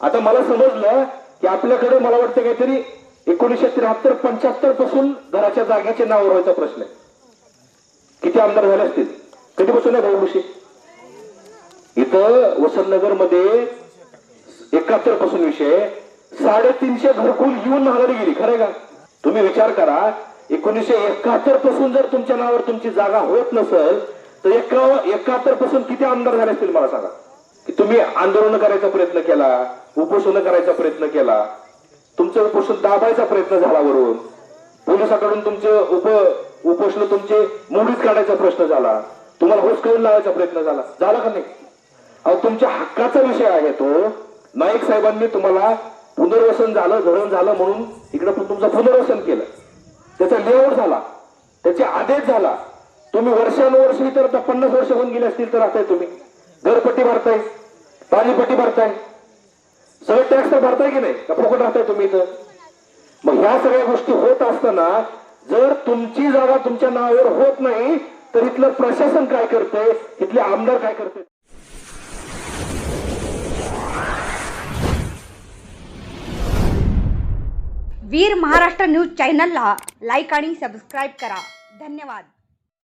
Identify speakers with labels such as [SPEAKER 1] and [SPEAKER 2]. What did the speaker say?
[SPEAKER 1] आता मला समजलं की आपल्याकडे मला वाटतं काहीतरी एकोणीसशे त्र्याहत्तर पंच्याहत्तरपासून घराच्या जागेचे नाव व्हायचा प्रश्न आहे. किती आमदार झाले असतील? कधीपासून आहे भाऊ मुशी इथं वसंतनगरमध्ये एकाहत्तरपासून विषय साडेतीनशे घरकुल येऊन महागाडी गेली खरं का? तुम्ही विचार करा एकोणीसशे एकाहत्तरपासून जर तुमच्या नावावर तुमची जागा होत नसेल तर एकाहत्तरपासून किती आमदार झाले असतील मला सांगा? की तुम्ही आंदोलन करायचा प्रयत्न केला उपोषण करायचा प्रयत्न केला तुमचं उपोषण दाबायचा प्रयत्न झाला वरून. पोलिसाकडून तुमचे उप उपोषण तुमचे मोडीत काढायचा प्रश्न झाला. तुम्हाला होसकळून लावायचा प्रयत्न झाला. झाला का नाही? अहो तुमच्या हक्काचा विषय आहे तो. नाईक साहेबांनी तुम्हाला पुनर्वसन झालं धरण झालं म्हणून इकडे पण तुमचं पुनर्वसन केलं. त्याचा लेआउट झाला. त्याचे आदेश झाला. तुम्ही वर्षानुवर्ष इतर आता पन्नास वर्ष होऊन गेले असतील तर आता तुम्ही. घरपट्टी भरताय पाणीपट्टी भरताय. सगळे टॅक्स तर भरताय की नाही? का फुकट राहताय तुम्ही इथं? मग ह्या सगळ्या गोष्टी होत असताना जर तुमची जागा तुमच्या नावावर होत नाही तर इथलं प्रशासन काय करतंय? इथले आमदार काय करते
[SPEAKER 2] वीर महाराष्ट्र न्यूज चॅनलला लाईक आणि सबस्क्राईब करा. धन्यवाद.